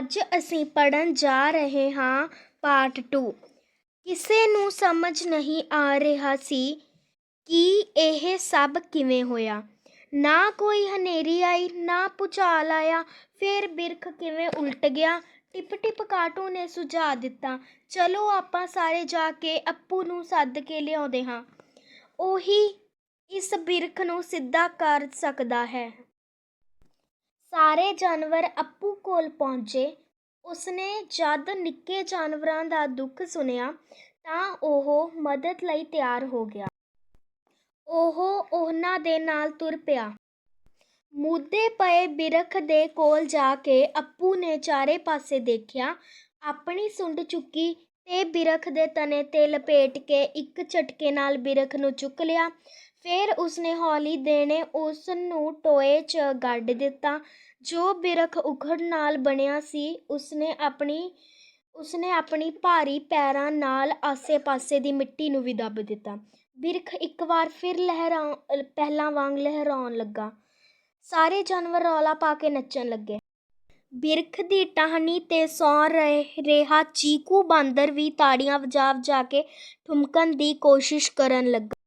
ਅੱਜ ਅਸੀਂ ਪੜ੍ਹਨ ਜਾ ਰਹੇ ਹਾਂ ਪਾਰਟ 2 ਕਿਸੇ ਨੂੰ ਸਮਝ ਨਹੀਂ ਆ ਰਿਹਾ ਸੀ ਕਿ ਇਹ ਸਭ ਕਿਵੇਂ ਹੋਇਆ। ਨਾ ਕੋਈ ਹਨੇਰੀ ਆਈ, ਨਾ ਭੂਚਾਲ ਆਇਆ, ਫਿਰ ਬਿਰਖ ਕਿਵੇਂ ਉਲਟ ਗਿਆ। ਟਿਪ ਟਿਪ ਕਾਟੂ ਨੇ ਸੁਝਾਅ ਦਿੱਤਾ, ਚਲੋ ਆਪਾਂ ਸਾਰੇ ਜਾ ਕੇ ਅੱਪੂ ਨੂੰ ਸੱਦ ਕੇ ਲਿਆਉਂਦੇ ਹਾਂ। ਉਹੀ ਇਸ ਬਿਰਖ ਨੂੰ ਸਿੱਧਾ ਕਰ ਸਕਦਾ ਹੈ। ਸਾਰੇ ਜਾਨਵਰ ਅੱਪੂ ਕੋਲ ਪਹੁੰਚੇ। ਉਸਨੇ ਜਦ ਨਿੱਕੇ ਜਾਨਵਰਾਂ ਦਾ ਦੁੱਖ ਸੁਣਿਆ ਤਾਂ ਉਹ ਮਦਦ ਲਈ ਤਿਆਰ ਹੋ ਗਿਆ। ਉਹ ਉਹਨਾਂ ਦੇ ਨਾਲ ਤੁਰ ਪਿਆ। ਮੁੱਦੇ ਪਏ ਬਿਰਖ ਦੇ ਕੋਲ ਜਾ ਕੇ ਅੱਪੂ ਨੇ ਚਾਰੇ ਪਾਸੇ ਦੇਖਿਆ। ਆਪਣੀ ਸੁੰਡ ਚੁੱਕੀ ਤੇ ਬਿਰਖ ਦੇ ਤਣੇ ਤੇ ਲਪੇਟ ਕੇ ਇੱਕ ਝਟਕੇ ਨਾਲ ਬਿਰਖ ਨੂੰ ਚੁੱਕ ਲਿਆ। ਫਿਰ ਉਸਨੇ ਹੌਲੀ ਦੇਣੇ ਉਸ ਨੂੰ ਟੋਏ 'ਚ ਗੱਡ ਦਿੱਤਾ। ਜੋ ਬਿਰਖ ਉਖੜ ਨਾਲ ਬਣਿਆ ਸੀ, ਉਸਨੇ ਆਪਣੀ ਉਸਨੇ ਆਪਣੀ ਭਾਰੀ ਪੈਰਾਂ ਨਾਲ ਆਸੇ-ਪਾਸੇ ਦੀ ਮਿੱਟੀ ਨੂੰ ਵੀ ਦੱਬ ਦਿੱਤਾ। ਬਿਰਖ ਇੱਕ ਵਾਰ ਫਿਰ ਲਹਿਰਾ, ਪਹਿਲਾਂ ਵਾਂਗ ਲਹਿਰਾਉਣ ਲੱਗਾ। ਸਾਰੇ ਜਾਨਵਰ ਰੌਲਾ ਪਾ ਕੇ ਨੱਚਣ ਲੱਗੇ। ਬਿਰਖ ਦੀ ਟਾਹਣੀ ਤੇ ਸੌਂ ਰਹੇ, ਰਿਹਾ ਚੀਕੂ ਬਾਂਦਰ ਵੀ ਤਾੜੀਆਂ ਵਜਾ ਵਜਾ ਕੇ ਠੁਮਕਣ ਦੀ ਕੋਸ਼ਿਸ਼ ਕਰਨ ਲੱਗਾ।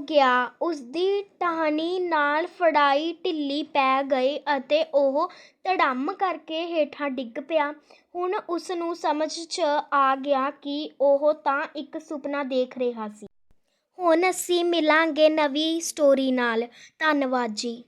ਗਿਆ। ਉਸਦੀ ਟਾਹਣੀ ਨਾਲ ਫੜਾਈ ਢਿੱਲੀ ਪੈ ਗਈ ਅਤੇ ਉਹ ਧੜੰਮ ਕਰਕੇ ਹੇਠਾਂ ਡਿੱਗ ਪਿਆ। ਹੁਣ ਉਸ ਨੂੰ ਸਮਝ 'ਚ ਆ ਗਿਆ ਕਿ ਉਹ ਤਾਂ ਇੱਕ ਸੁਪਨਾ ਦੇਖ ਰਿਹਾ ਸੀ। ਹੁਣ ਅਸੀਂ ਮਿਲਾਂਗੇ ਨਵੀਂ ਸਟੋਰੀ ਨਾਲ। ਧੰਨਵਾਦ ਜੀ।